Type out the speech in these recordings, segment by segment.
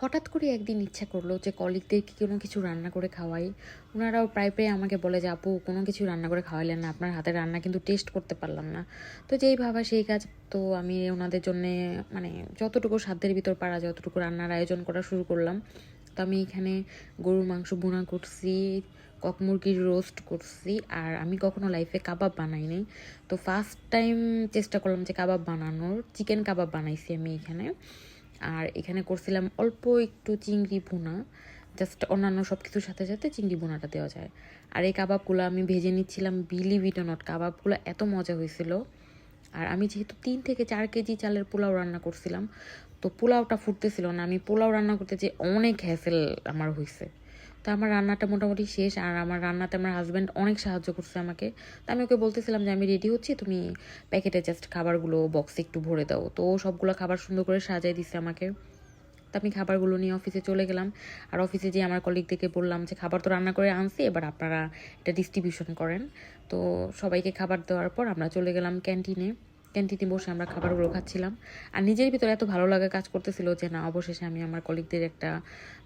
হঠাৎ করে একদিন ইচ্ছা করল যে কলিগদেরকে কোনো কিছু রান্না করে খাওয়াই। ওনারাও প্রায় প্রায় আমাকে বলে যে, আপু, কোনো কিছু রান্না করে খাওয়াইলেন না, আপনার হাতের রান্না কিন্তু টেস্ট করতে পারলাম না। তো যেই ভাবা সেই কাজ, তো আমি ওনাদের জন্যে মানে যতটুকু সাধ্যের ভিতর পারা যতটুকু রান্নার আয়োজন করা শুরু করলাম, তো আমি এখানে গরুর মাংস বোনা করছি, কক মুরগির রোস্ট করছি, আর আমি কখনো লাইফে কাবাব বানাইনি তো ফার্স্ট টাইম চেষ্টা করলাম যে কাবাব বানানোর চিকেন কাবাব বানাইছি আমি এখানে। আর এখানে করছিলাম অল্প একটু চিংড়ি ভুনা জাস্ট অন্যান্য সব কিছুর সাথে সাথে চিংড়ি বোনাটা দেওয়া যায়। আর এই কাবাবগুলো আমি ভেজে নিচ্ছিলাম বিলি বিটনট কাবাবগুলো এত মজা হয়েছিল। আর আমি যেহেতু তিন থেকে চার কেজি চালের পোলাও রান্না করছিলাম, তো পোলাওটা ফুটতেছিল না, আমি পোলাও রান্না করতে যে অনেক হ্যাসেল আমার হয়েছে। তো আমার রান্নাটা মোটামুটি শেষ, আর আমার রান্নাতে আমার হাজব্যান্ড অনেক সাহায্য করছে আমাকে। তো আমি ওকে বলতেছিলাম যে, আমি রেডি হচ্ছি, তুমি প্যাকেটে জাস্ট খাবারগুলো বক্সে একটু ভরে দাও। তো সবগুলো খাবার সুন্দর করে সাজাই দিছে আমাকে। তো আমি খাবারগুলো নিয়ে অফিসে চলে গেলাম। আর অফিসে যেয়ে আমার কলিগদেরকে বললাম যে, খাবার তো রান্না করে আনছি, এবার আপনারা এটা ডিস্ট্রিবিউশন করেন। তো সবাইকে খাবার দেওয়ার পর আমরা চলে গেলাম ক্যান্টিনে ক্যান্টিনে বসে আমরা খাবারগুলো খাচ্ছিলাম। আর নিজের ভিতরে এত ভালো লাগা কাজ করতেছিল যে, না, অবশেষে আমি আমার কলিগদের একটা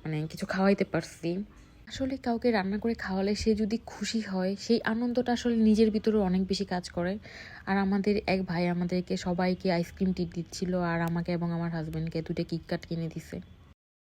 মানে কিছু খাওয়াইতে পারছি। আসলে কাউকে রান্না করে খাওয়ালে সে যদি খুশি হয়, সেই আনন্দটা আসলে নিজের ভিতরে অনেক বেশি কাজ করে। আর আমাদের এক ভাই আমাদেরকে সবাইকে আইসক্রিম টিট দিচ্ছিল আর আমাকে এবং আমার হাজব্যান্ডকে দুটো কিটকাট কিনে দিছে।